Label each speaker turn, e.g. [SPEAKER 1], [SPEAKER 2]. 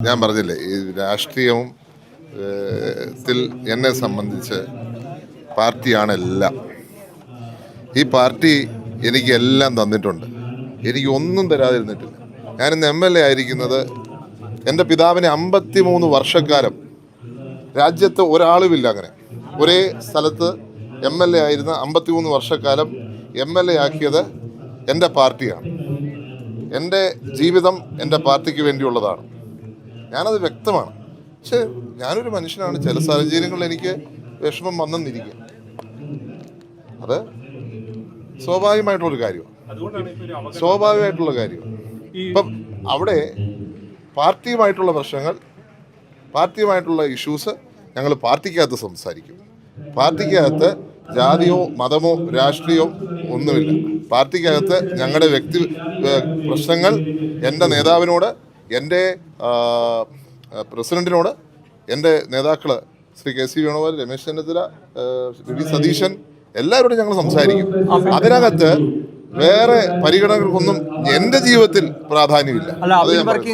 [SPEAKER 1] ഞാൻ പറഞ്ഞില്ലേ ഈ രാഷ്ട്രീയവും ത്തിൽ എന്നെ സംബന്ധിച്ച് പാർട്ടിയാണ് എല്ലാം. ഈ പാർട്ടി എനിക്ക് എല്ലാം തന്നിട്ടുണ്ട്. എനിക്ക് ഒന്നും തരാതിരുന്നിട്ടില്ല. ഞാനിന്ന് എം എൽ എ ആയിരിക്കുന്നത് എന്റെ പിതാവിനെ അമ്പത്തി മൂന്ന് വർഷക്കാലം രാജ്യത്ത് ഒരാളുമില്ല അങ്ങനെ. ഒരേ സ്ഥലത്ത് എം എൽ എ ആയിരുന്ന അമ്പത്തി മൂന്ന് വർഷക്കാലം എം എൽ എ ആക്കിയത് എന്റെ പാർട്ടിയാണ്. എന്റെ ജീവിതം എന്റെ പാർട്ടിക്ക് വേണ്ടിയുള്ളതാണ്. ഞാനത് വ്യക്തമാണ്. പക്ഷേ ഞാനൊരു മനുഷ്യനാണ്. ചില സാഹചര്യങ്ങളിൽ എനിക്ക് വിഷമം വന്നെന്നിരിക്കുക അത് സ്വാഭാവികമായിട്ടുള്ളൊരു കാര്യമാണ്. സ്വാഭാവികമായിട്ടുള്ള കാര്യമാണ് ഇപ്പം അവിടെ പാർട്ടിയുമായിട്ടുള്ള പ്രശ്നങ്ങൾ പാർട്ടിയുമായിട്ടുള്ള ഇഷ്യൂസ് ഞങ്ങൾ പാർട്ടിക്കകത്ത് സംസാരിക്കും. പാർട്ടിക്കകത്ത് ജാതിയോ മതമോ രാഷ്ട്രീയമോ ഒന്നുമില്ല. പാർട്ടിക്കകത്ത് ഞങ്ങളുടെ വ്യക്തി പ്രശ്നങ്ങൾ എന്റെ നേതാവിനോട് എന്റെ പ്രസിഡന്റിനോട് പ്രസിഡന്റിനോട് എന്റെ നേതാക്കൾ Shri K C Venugopal Ramesh Chennithala V Satheesan എല്ലാവരോടും ഞങ്ങൾ സംസാരിക്കും. അതിനകത്ത് വേറെ പരിഗണനകൾക്കൊന്നും എന്റെ ജീവിതത്തിൽ പ്രാധാന്യമില്ല.